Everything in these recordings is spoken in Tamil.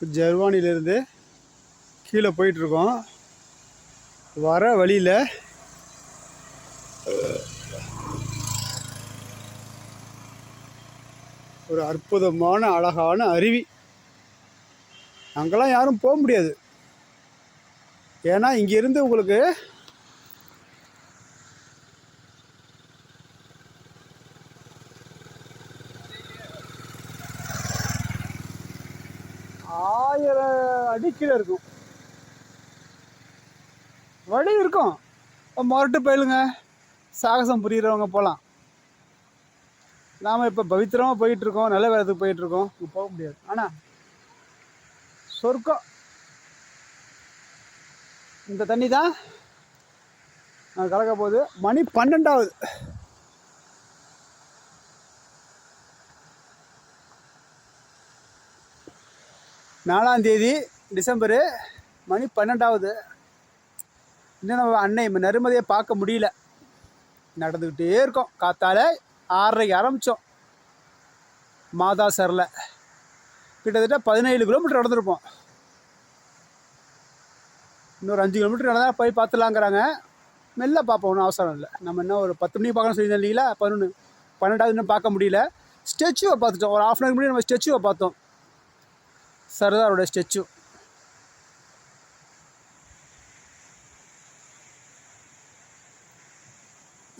ஜெர்வானிலேருந்து கீழே போயிட்டுருக்கோம். வர வழியில் ஒரு அற்புதமான அழகான அருவி. அங்கெல்லாம் யாரும் போக முடியாது. ஏன்னா இங்கேருந்து உங்களுக்கு ஆயிரம் அடி கீழே இருக்கும். வழி இருக்கும். மொரட்டு போயிலுங்க. சாகசம் புரிகிறவங்க போகலாம் நாம் இப்போ பவித்திரமாக போயிட்டுருக்கோம். நல்ல வேலைக்கு போயிட்டுருக்கோம். இங்கே போக முடியாது. ஆனால் சொர்க்கம். இந்த தண்ணி தான் நான் கலக்க போகுது. மணி பன்னெண்டாவது. நாலாம் தேதி டிசம்பரு மணி பன்னெண்டாவது. இன்னும் நம்ம அன்னை நறுமதியை பார்க்க முடியல. நடந்துக்கிட்டே இருக்கோம். காத்தால ஆறரைக்கு ஆரம்பித்தோம் மாதா சரில் கிட்டத்தட்ட பதினேழு கிலோமீட்டர் நடந்திருப்போம். இன்னொரு அஞ்சு கிலோமீட்டர் நடந்தால் போய் பார்த்துலாங்கிறாங்க. மெல்ல பார்ப்போம் ஒன்றும் அவசரம் இல்லை. நம்ம என்ன ஒரு பத்து மணிக்கு பார்க்கணும் சொல்லியிருந்தோம் இல்லைங்களா? பதினொன்று பன்னெண்டாவது இன்னும் பார்க்க முடியல. ஸ்டெச்சுவை பார்த்துட்டோம். ஒரு ஆஃப் அன் முன்னாடி நம்ம ஸ்டெச்சுவை பார்த்தோம். சர்தாரோட ஸ்டெச்சு.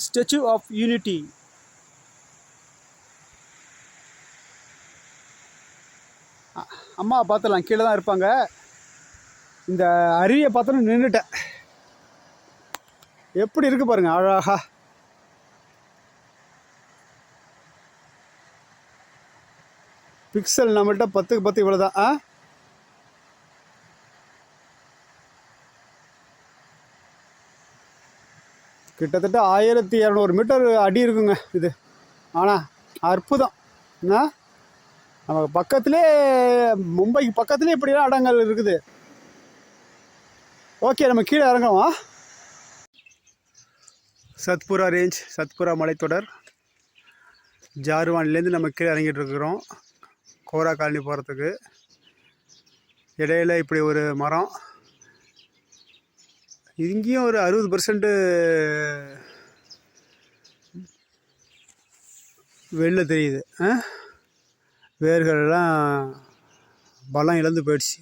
Statue of unity. அம்மா பார்த்துடலாம் கீழே தான் இருப்பாங்க. இந்த அருவியை பார்த்தோன்னு நின்றுட்டேன் எப்படி இருக்கு பாருங்க அழகா. பிக்சல் நம்மள்கிட்ட பத்துக்கு பத்து இவ்வளோ தான் ஆ? கிட்டத்தட்ட ஆயிரத்தி இரநூறு மீட்டர் அடி இருக்குங்க இது. ஆனால் அற்புதம். என்ன? நமக்கு பக்கத்திலே மும்பைக்கு பக்கத்துலேயே இப்படிலாம் இடங்கள் இருக்குது. ஓகே நம்ம கீழே இறங்குவோம் சத்புரா ரேஞ்ச் சத்புரா மலைத்தொடர். ஜார்வான்லேருந்து நம்ம கீழே இறங்கிட்டு இருக்கிறோம். கோரா காலனி போகிறதுக்கு இடையில இப்படி ஒரு மரம். இங்கேயும் ஒரு அறுபது பர்சன்ட்டு வெளில தெரியுது. ஆ? வேர்கள்லாம் பலம் இழந்து போயிடுச்சு.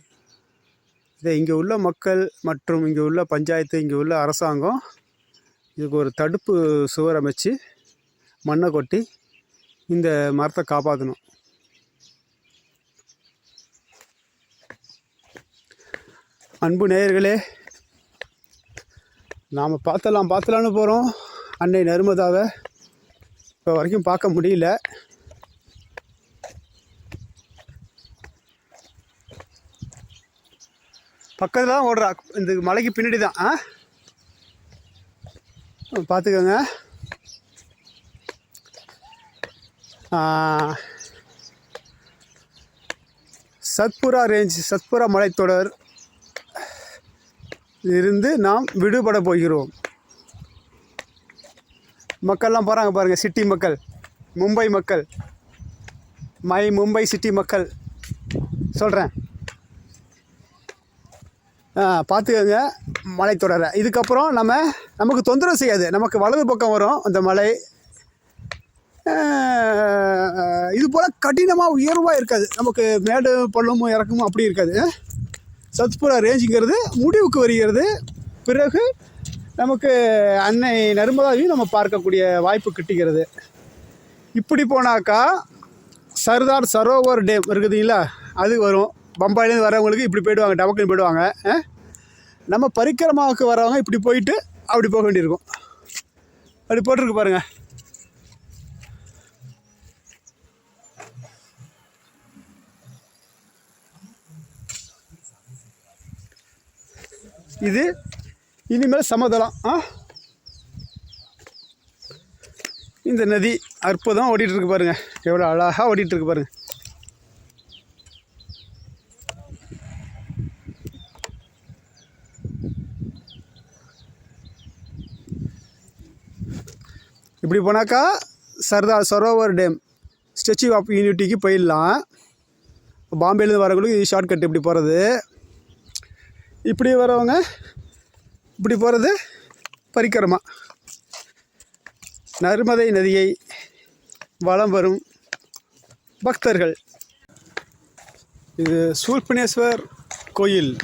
இதை இங்கே உள்ள மக்கள் மற்றும் இங்கே உள்ள பஞ்சாயத்து இங்கே உள்ள அரசாங்கம் இதுக்கு ஒரு தடுப்பு சுவர் அமைச்சு மண்ணை கொட்டி இந்த மரத்தை காப்பாற்றணும் அன்பு நேயர்களே நாம் பார்த்தலாம் பார்த்தலான்னு போகிறோம் அன்னை நர்மதாவை இப்போ வரைக்கும் பார்க்க முடியல. பக்கத்தில் தான் ஓடுறா. இந்த மலைக்கு பின்னாடி தான் ஆ? பார்த்துக்கோங்க. சத்புரா ரேஞ்ச் சத்புரா மலைத்தொடர். இருந்து நாம் விடுபட போகிறோம். மக்கள்லாம் போகிறாங்க பாருங்கள் சிட்டி மக்கள். மும்பை மக்கள். மை மும்பை சிட்டி மக்கள். சொல்கிறேன் பார்த்துக்கோங்க மலைத்தொடரை. இதுக்கப்புறம் நம்ம நமக்கு தொந்தரவு செய்யாது. நமக்கு வலது பக்கம் வரும் அந்த மலை. இது போல் கடினமாக உயர்வாக இருக்காது. நமக்கு மேடு பள்ளமும் இறக்கமும் அப்படி இருக்காது. சத்புரா ரேஞ்சுங்கிறது முடிவுக்கு வருகிறது. பிறகு நமக்கு அன்னை நர்மதாவையும் நம்ம பார்க்கக்கூடிய வாய்ப்பு கிட்டுகிறது. இப்படி போனாக்கா சர்தார் சரோவர் டேம் இருக்குதுங்களா அது வரும். பம்பாயிலேருந்து வரவங்களுக்கு இப்படி போயிடுவாங்க டபக்குன்னு போயிடுவாங்க நம்ம பரிக்கிரமாவுக்கு வரவங்க இப்படி போயிட்டு அப்படி போக வேண்டியிருக்கும். அப்படி போட்டிருக்கு பாருங்கள் இது இனிமேல் சமதளம் ஆ? இந்த நதி அற்புதம் ஓடிட்டுருக்கு பாருங்கள் பாருங்க. எவ்வளோ அழகாக ஓடிட்டுருக்கு பாருங்கள் இப்படி போனாக்கா Sardar Sarovar dam statue of யூனிட்டிக்கு போயிடலாம். பாம்பேலேருந்து வரவங்களுக்கு இது ஷார்ட்கட் இப்படி போகிறது இப்படி வரவங்க இப்படி போகிறது பரிக்கிரமா. நர்மதை நதியை வலம் வரும் பக்தர்கள். இது சூர்பனேஸ்வர் கோயில்.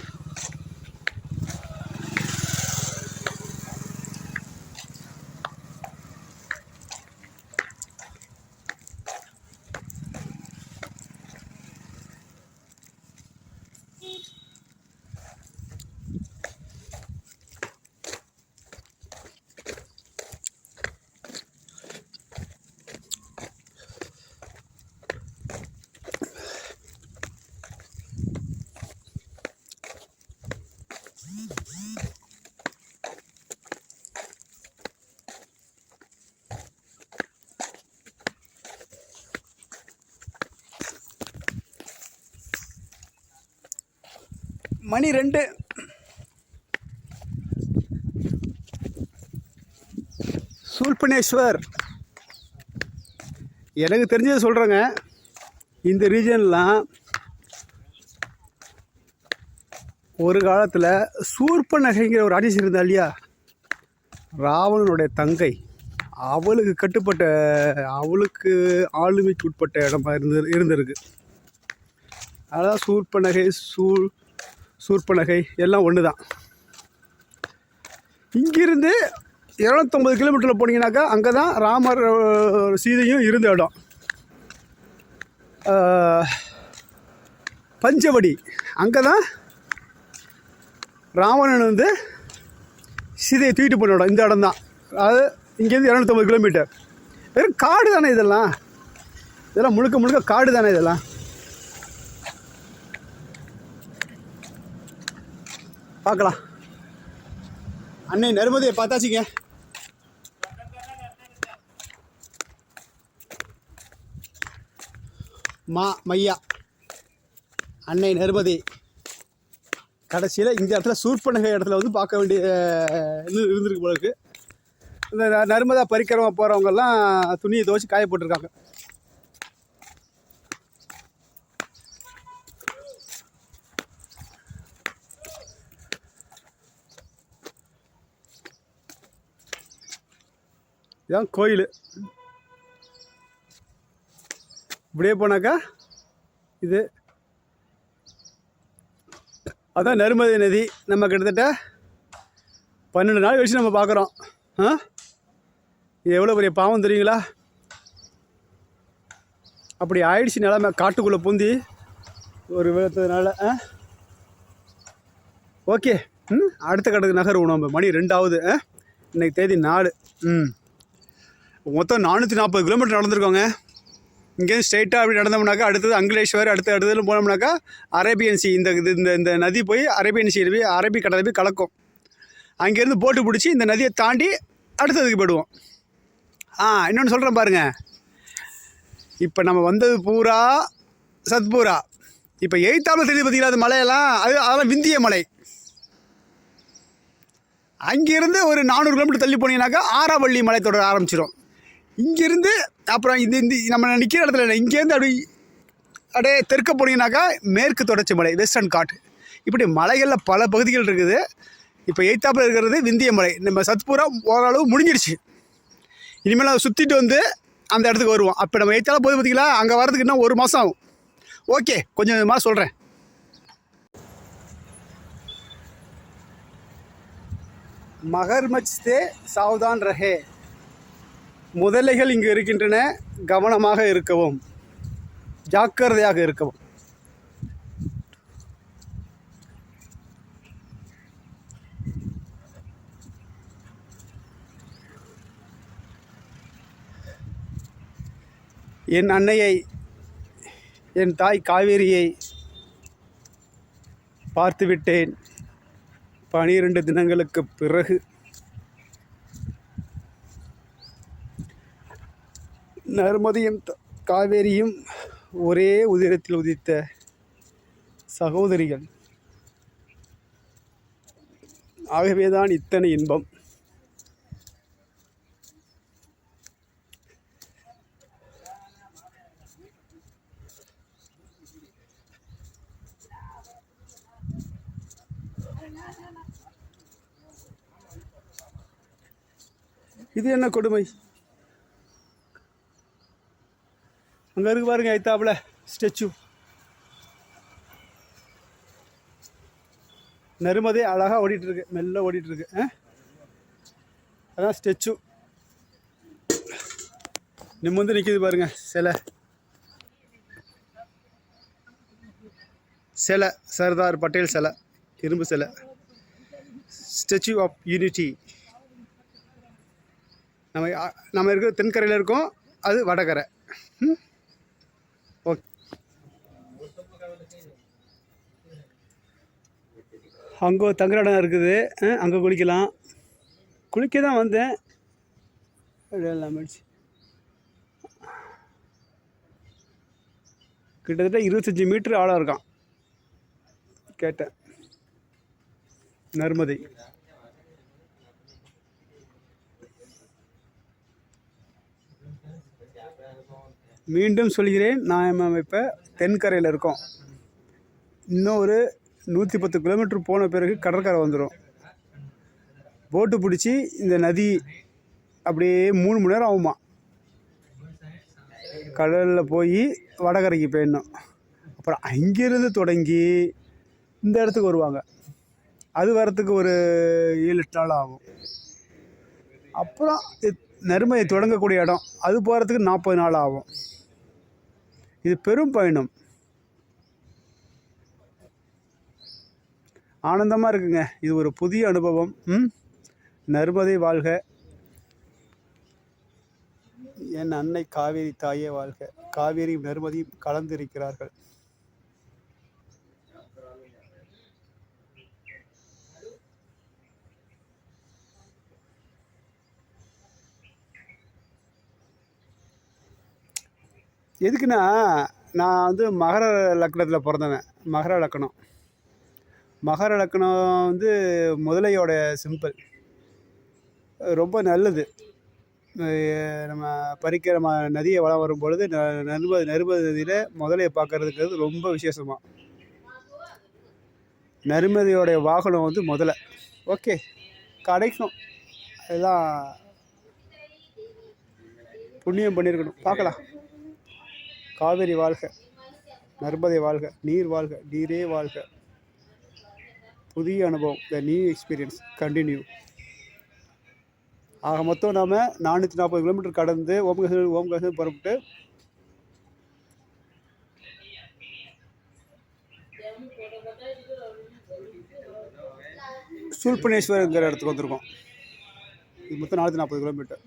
மணி ரெண்டு. சூல்பனேஸ்வர் எனக்கு தெரிஞ்சதை சொல்கிறேங்க இந்த ரீஜன்லாம் ஒரு காலத்தில் சூர்பனகைங்கிற ஒரு அரசி இருந்தா இல்லையா? ராவணனுடைய தங்கை. அவளுக்கு கட்டுப்பட்ட அவளுக்கு ஆளுமைக்கு உட்பட்ட இடமா இருந்து இருந்திருக்கு. அதான் சூர்பனகை சூழ் சூர்பனகை எல்லாம் ஒன்று தான் இங்கிருந்து இரநூத்தொம்பது கிலோமீட்டரில் போனீங்கன்னாக்கா அங்கே தான் ராமர் சீதையும் இருந்த இடம். பஞ்சவடி. அங்கே தான் ராவணன் வந்து சீதையை தூக்கிட்டு போன இடம். இந்த இடம் தான் அதாவது இங்கேருந்து இரநூத்தொம்பது கிலோமீட்டர். வெறும் காடு தானே இதெல்லாம்? இதெல்லாம் முழுக்க முழுக்க காடு தானே இதெல்லாம்? பார்க்கலாம். அன்னை நர்மதையை பார்த்தாச்சுங்க. மா மையா. அன்னை நர்மதி. கடைசியில் இந்த இடத்துல சூர்பனக இடத்துல வந்து பார்க்க வேண்டிய இது இருந்திருக்கு போலருக்கு இந்த நர்மதா பறிக்கிறவங்க போகிறவங்கெல்லாம் துணியை துவச்சி காய போட்டிருக்காங்க இதான் கோயில். இப்படியே போனாக்கா இது. அதான் நருமதி நதி. நம்ம கிட்டத்தட்ட பன்னெண்டு நாள் கழிச்சு நம்ம பார்க்குறோம். ஆ? இது எவ்வளோ பெரிய பாவம் தெரியுங்களா? அப்படி ஆயிடுச்சு நிலமை. காட்டுக்குள்ளே பூந்தி ஒரு விதத்தினால ஆ? ஓகே. ம் அடுத்த கட்டத்துக்கு நகர் நம்ம. மணி ரெண்டாவது ஆ? இன்னைக்கு தேதி நாலு. ம். மொத்தம் நானூற்றி நாற்பது கிலோமீட்டர் நடந்திருக்கோங்க. இங்கேருந்து ஸ்ட்ரெயிட்டாக அப்படி நடந்தோம்னாக்கா அடுத்தது அங்கிலேஸ்வர் அடுத்த அடுத்ததுல போனோம்னாக்கா அரேபியன் சி இந்த இது இந்த இந்த நதி போய் அரேபியன் சி போய் அரபிக் கடலை போய் கலக்கும். அங்கேருந்து போட்டு பிடிச்சி இந்த நதியை தாண்டி அடுத்ததுக்கு போயிடுவோம். ஆ இன்னொன்று சொல்கிறேன் பாருங்கள் இப்போ நம்ம வந்தது பூரா சத்பூரா. இப்போ எய்த்தாப்பில் தெரியுது பார்த்தீங்களா அது மலையெல்லாம்? அது அதெல்லாம் விந்திய மலை. அங்கேருந்து ஒரு நானூறு கிலோமீட்டர் தள்ளி போனீங்கன்னாக்கா ஆறாவள்ளி தொடர ஆரம்பிச்சிடும் இங்கேருந்து அப்புறம் இது இந்த நம்ம நிற்கிற இடத்துல இல்லை இங்கேருந்து அப்படி அப்படியே தெற்க போனீங்கன்னாக்கா மேற்கு தொடர்ச்சி மலை வெஸ்டர்ன் காட் இப்படி மலைகளில் பல பகுதிகள் இருக்குது. இப்போ எய்த்தாப்பில் இருக்கிறது விந்திய மலை. நம்ம சத்பூரா ஓரளவு முடிஞ்சிருச்சு இனிமேல் அதை சுற்றிட்டு வந்து அந்த இடத்துக்கு வருவோம். அப்போ நம்ம எய்த்தால போது பார்த்தீங்களா அங்கே வரதுக்கு இன்னும் ஒரு மாதம் ஆகும். ஓகே கொஞ்சம் கொஞ்சமாக சொல்கிறேன் மகர்மச் தே சாவ்தான் ரஹே முதலைகள் இங்கு இருக்கின்றன கவனமாக இருக்கவும் ஜாக்கிரதையாக இருக்கவும். என் அன்னையை என் தாய் காவேரியை பார்த்துவிட்டேன். பனிரெண்டு தினங்களுக்கு பிறகு நர்மதியும் காவேரியும் ஒரே உதிரத்தில் உதித்த சகோதரிகள். ஆகவேதான் இத்தனை இன்பம். இது என்ன கொடுமை? அங்கே இருக்கு பாருங்க ஐத்தாப்புல. ஸ்டெச்சு. நெருமதே அழகாக ஓடிட்டுருக்கு. மெல்ல ஓடிட்டுருக்கு. ஆ? அதான் ஸ்டெச்சு. நிமிர்ந்து நிற்கிது பாருங்க சிலை. சிலை சர்தார் பட்டேல் சிலை இரும்பு சிலை. Statue of unity. நம்ம நம்ம இருக்கிற தென்கரையில் இருக்கோம் அது வடகரை. அங்கே தங்குற இடம் இருக்குது. அங்கே குளிக்கலாம். குளிக்க தான் வந்தேன் எல்லாம் கிட்டத்தட்ட இருபத்தஞ்சி மீட்ரு ஆழம் இருக்கான். கேட்டேன். நர்மதை. மீண்டும் சொல்கிறேன். நாம் இப்போ தென்கரையில் இருக்கோம். இன்னும் ஒரு நூற்றி பத்து கிலோமீட்டர் போன பிறகு கடற்கரை வந்துடும் போட்டு பிடிச்சி இந்த நதி அப்படியே மூணு மணி நேரம் ஆகுமா. கடலில் போய் வடகரைக்கு போயிடணும். அப்புறம் அங்கேருந்து தொடங்கி இந்த இடத்துக்கு வருவாங்க. அது வரத்துக்கு ஒரு ஏழு எட்டு நாள் ஆகும். அப்புறம் நறுமையை தொடங்கக்கூடிய இடம். அது போகிறதுக்கு நாற்பது நாள் ஆகும். இது பெரும் பயணம். ஆனந்தமாக இருக்குங்க. இது ஒரு புதிய அனுபவம். ம்? நர்மதை வாழ்க. என் அன்னை காவேரி தாயே வாழ்க. காவேரியும் நர்மதியும் கலந்திருக்கிறார்கள். எதுக்குன்னா நான் வந்து மகர லக்னத்தில் பிறந்தவன். மகர லக்னம் மகர லக்னம் வந்து முதலையோட சிம்பிள் ரொம்ப நல்லது. நம்ம பறிக்கிற ம நதியை வளம் வரும் பொழுது ந நர்மது நர்மது நதியில் முதலையை பார்க்கறதுக்கு ரொம்ப விசேஷமாக நர்மதியோடைய வாகனம் வந்து முதல்ல ஓகே. கிடைக்கும் அதுதான் புண்ணியம் பண்ணியிருக்கணும் பார்க்கலாம். காவேரி வாழ்க. நர்மதை வாழ்க. நீர் வாழ்க. நீரே வாழ்க. புதிய அனுபவம். த நியூ எக்ஸ்பீரியன்ஸ் கண்டினியூ ஆக மொத்தம் நாம் நானூற்றி நாற்பது கிலோமீட்டர் கடந்து ஓம்கசன் ஓம்கசன் புறப்பட்டு சூல்பனேஸ்வரங்கிற இடத்துக்கு வந்திருக்கோம். இது மொத்தம் நானூற்றி நாற்பது கிலோமீட்டர்.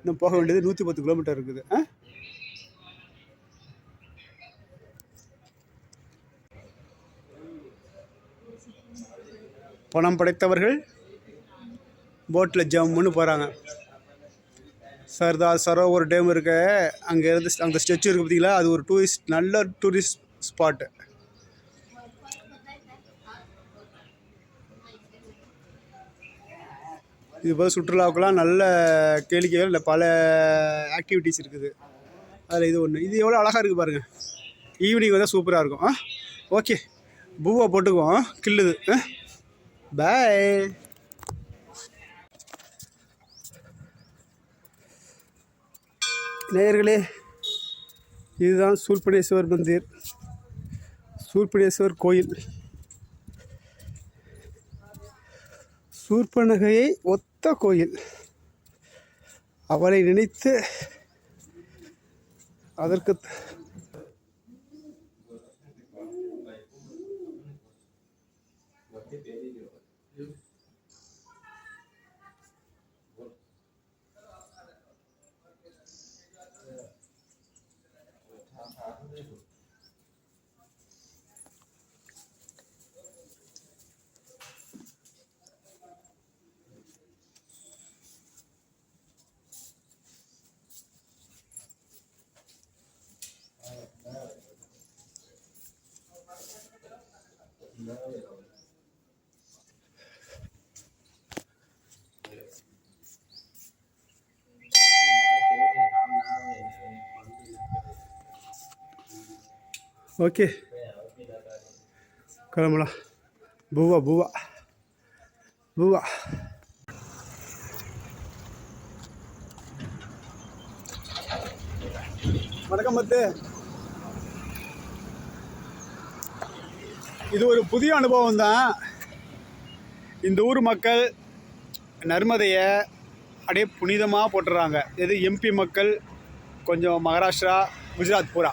இன்னும் போக வேண்டியது நூற்றி பத்து கிலோமீட்டர் இருக்குது. ஆ? பணம் படைத்தவர்கள் போட்டில் ஜம்முன்னு போகிறாங்க சர்தார் சரோவர் டேம் இருக்க. அங்கே இருந்து அந்த ஸ்டெச்சு இருக்குது பார்த்தீங்களா அது ஒரு டூரிஸ்ட் நல்ல டூரிஸ்ட் ஸ்பாட்டு இது போல் சுற்றுலாவுக்கெல்லாம் நல்ல கேளிக்கைகள் இல்லை பல ஆக்டிவிட்டீஸ் இருக்குது. அதில் இது ஒன்று இது எவ்வளோ அழகாக இருக்குது பாருங்கள் ஈவினிங் வந்தால் சூப்பராக இருக்கும். ஆ ஓகே பூவை போட்டுக்குவோம். கில்லுது ஆ பாய் நேயர்களே இதுதான் சூர்பனேஸ்வர் மந்திர். சூர்பனேஸ்வர் கோயில். சூர்பனகையை ஒத்த கோயில். அவளை நினைத்து அதற்கு ஓகே கிளம்பலாம் பூவா பூவா பூவா வணக்கம் பத்து இது ஒரு புதிய அனுபவம் தான். இந்த ஊர் மக்கள் நர்மதையை அப்படியே புனிதமாக போட்டுறாங்க. எது எம்பி மக்கள் கொஞ்சம் மகாராஷ்டிரா குஜராத் பூரா.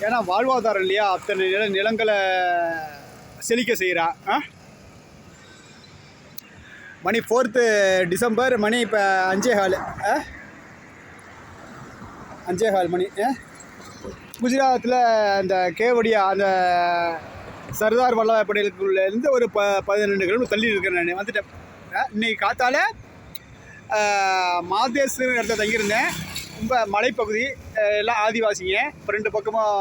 ஏன்னா வாழ்வாதாரம் இல்லையா? அத்தனை நில நிலங்களை செழிக்க செய்கிறா. ஆ? மணி ஃபோர்த்து டிசம்பர் மணி இப்போ அஞ்சே ஹால் ஆ? அஞ்சே ஹால் மணி. ஆ? குஜராத்தில் அந்த கேவடியா அந்த சர்தார் வல்லபாய் பட்டேலுக்குள்ளேருந்து ஒரு ப பதினெண்டு கிலோமீட்டர் தள்ளி இருக்கிறேன் நான். வந்துட்டேன். ஆ, இன்னைக்கு காத்தால மாதேசுங்கிற இடத்துல தங்கியிருந்தேன். ரொம்ப மலைப்பகுதி. எல்லாம் ஆதிவாசிங்க. இப்போ ரெண்டு பக்கமும்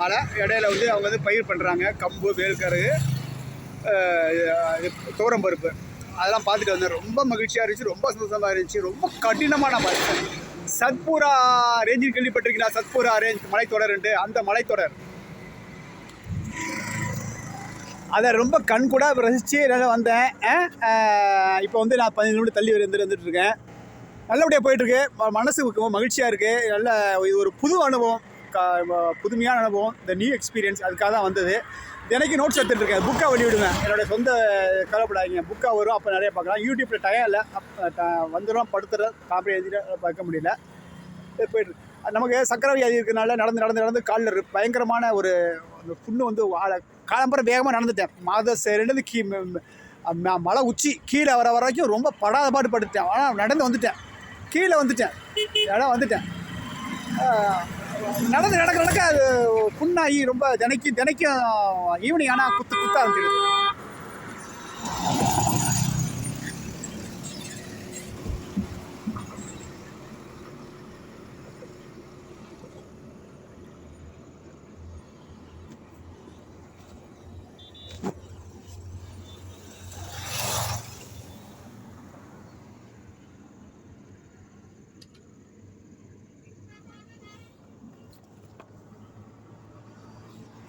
மலை. இடையில வந்து அவங்க வந்து பயிர் பண்ணுறாங்க கம்பு வேல்கரு தோரம் பருப்பு. அதெல்லாம் பார்த்துட்டு வந்தேன். ரொம்ப மகிழ்ச்சியாக இருந்துச்சு. ரொம்ப சந்தோஷமாக இருந்துச்சு. ரொம்ப கடினமான மலை. சத்பூரா ரேஞ்சில் கேள்விப்பட்டிருக்கீங்களா? சத்பூரா ரேஞ்ச் மலைத்தொடர்ன்ட்டு அந்த மலைத்தொடர். அதை ரொம்ப கண் கூட ரசித்து நல்லா வந்தேன் இப்போ வந்து நான் பதினஞ்சு நிமிடம் தள்ளி வந்து வந்துட்டு இருக்கேன். நல்லபடியாக போயிட்டுருக்கு. மனசுக்கு ரொம்ப மகிழ்ச்சியாக இருக்குது நல்ல இது ஒரு புது அனுபவம். க புதுமையான அனுபவம். இந்த நியூ எக்ஸ்பீரியன்ஸ் அதுக்காக தான் வந்தது. தினைக்கு நோட்ஸ் எடுத்துகிட்ருக்கேன் புக்காக வெளியிடுவேன். என்னோட சொந்த கவலைப்படாதீங்க. புக்காக வரும் அப்போ நிறைய பார்க்கலாம். யூடியூப்பில் டயம் இல்லை. வந்துடும் படுத்துற காப்பி எழுதிட்டு பார்க்க முடியல. இது போயிட்டு நமக்கு சக்கரை வியாதி இருக்கிறனால நடந்து நடந்து நடந்து காலில் பயங்கரமான ஒரு அந்த புண்ணு வந்து காலம்பரம் வேகமாக நடந்துட்டேன். மாத ரெண்டு கீ ம- மலை உச்சி. கீழே வர வரைக்கும் ரொம்ப படாத பாடு படுத்தேன் ஆனால் நடந்து வந்துட்டேன். கீழே வந்துட்டேன். இடம் வந்துட்டேன். நடந்து நடக்க நடக்க அது புண்ணாகி ரொம்ப தினைக்கும் தினைக்கும் ஈவினிங் ஆனால் குத்து குத்த ஆரம்பிச்சிடுது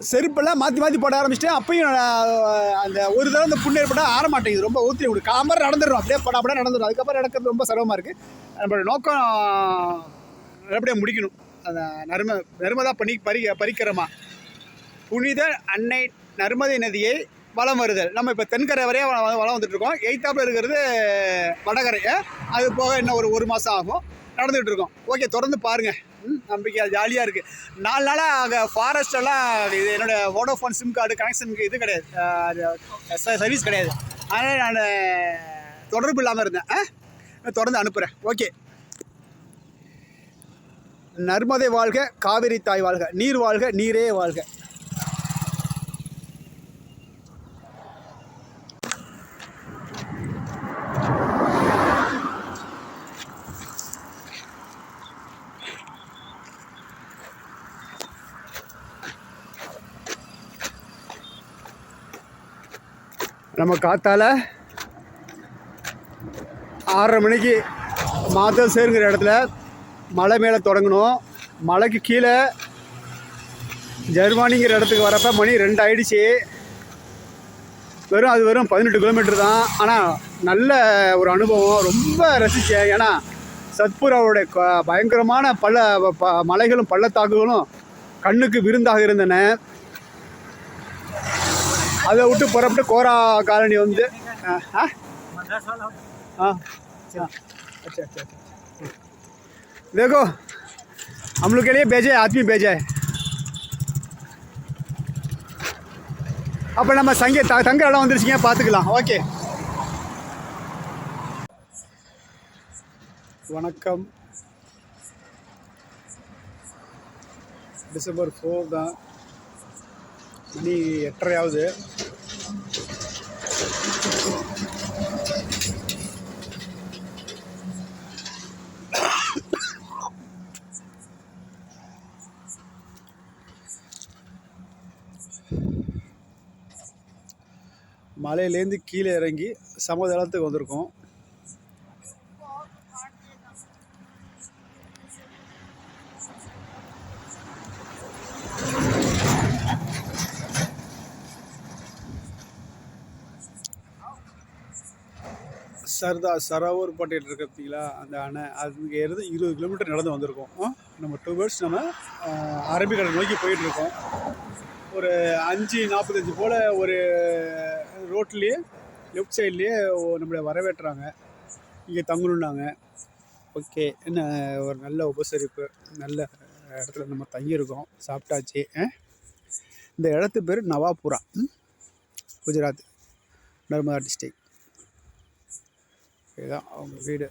செருப்பெல்லாம் மாற்றி மாற்றி போட ஆரம்பிச்சிட்டேன். அப்பயும் நான் அந்த ஒரு தடவை அந்த புண்ணு ஏற்பட்டால் ஆற மாட்டேங்குது ரொம்ப ஊற்றி விடு. காமர் நடந்துடும் அப்படியே படா படம் நடந்துடும் அதுக்கப்புறம் நடக்கிறது ரொம்ப சிரமமாக இருக்குது நம்மளோட நோக்கம் நல்லபடியாக முடிக்கணும். அந்த நர்ம நர்மதா பணி பறி பரிக்கிரமா புனித அன்னை நர்மதை நதியை வளம் வருதல். நம்ம இப்போ தென்கரை வரையே வளம் வந்துட்டுருக்கோம். எயித்தாப்பில் வந்துட்டு இருக்கோம் இருக்கிறது வடகரை. அது போக இன்னும் ஒரு ஒரு மாதம் ஆகும். நடந்துகிட்ருக்கோம் ஓகே தொடர்ந்து பாருங்கள் ம் நம்பிக்கை ஜாலியாக இருக்குது நாலு நாளாக அங்கே ஃபாரஸ்டெல்லாம் இது என்னோடய வோடோஃபோன் சிம் கார்டு கனெக்ஷனுக்கு இது கிடையாது. சர்வீஸ் கிடையாது. அதனால் நான் தொடர்பு இல்லாமல் இருந்தேன். ஆ? தொடர்ந்து அனுப்புகிறேன் ஓகே நர்மதை வாழ்க காவிரி தாய் வாழ்க நீர் வாழ்க நீரே வாழ்க. நம்ம காத்தால ஆறரை மணிக்கு மாதம் சேருங்கிற இடத்துல மலை மேலே தொடங்கணும். மலைக்கு கீழே ஜெர்மானிங்கிற இடத்துக்கு வரப்போ மணி ரெண்டு ஆயிடுச்சு வெறும் அது வெறும் பதினெட்டு கிலோமீட்டர் தான். ஆனால் நல்ல ஒரு அனுபவம். ரொம்ப ரசித்தேன் ஏன்னா சத்புராவோட க- பயங்கரமான பள்ள ப மலைகளும் பள்ளத்தாக்குகளும் கண்ணுக்கு விருந்தாக இருந்தன. அதை விட்டு புறப்பட்டு கோரா காலனி வந்து ஆ ஆ हाँ अच्छा अच्छा अच्छा अच्छा। देखो हम लोग के लिए भेजे हैं, आदमी भेजा है அப்போ நம்ம சங்க த தங்க இடம் வந்துருச்சுங்க பார்த்துக்கலாம் ஓகே வணக்கம் டிசம்பர் ஃபோர் தான் மணி எட்டரையாவது மலையிலேருந்து கீழே இறங்கி சமதளத்துக்கு வந்திருக்கோம். சர்தா சரவூர் பட்டேட் இருக்கு பார்த்தீங்களா? அந்த அணை அதுக்கு இருந்து இருபது கிலோமீட்டர் நடந்து வந்திருக்கோம். நம்ம டூ பேர்ஸ் நம்ம அரபிக்கடல் நோக்கி போயிட்டுருக்கோம் ஒரு அஞ்சு நாற்பத்தஞ்சு போல் ஒரு ரோட்லேயே லெஃப்ட் சைட்லேயே நம்மளை வரவேற்றாங்க. இங்கே தங்கணுன்னாங்க ஓகே என்ன ஒரு நல்ல உபசரிப்பு நல்ல இடத்துல நம்ம தங்கியிருக்கோம். சாப்பிட்டாச்சு இந்த இடத்து பேர் நவாபுரா குஜராத் நர்மதா டிஸ்ட்ரிக். இதுதான் அவங்க வீடு.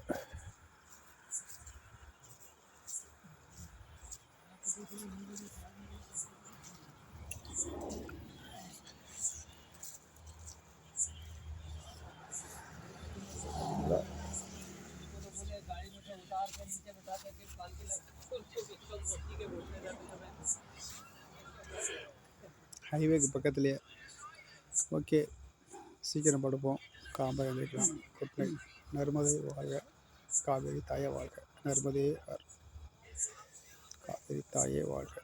ஹைவேக்கு பக்கத்துலேயே. ஓகே. சீக்கிரம் படுப்போம். காம்பை எழுதிக்கலாம். குட் நைட் நர்மதை வாழ்க. காவேரி தாயே வாழ்க. நர்மதே காவேரி தாயே வாழ்க.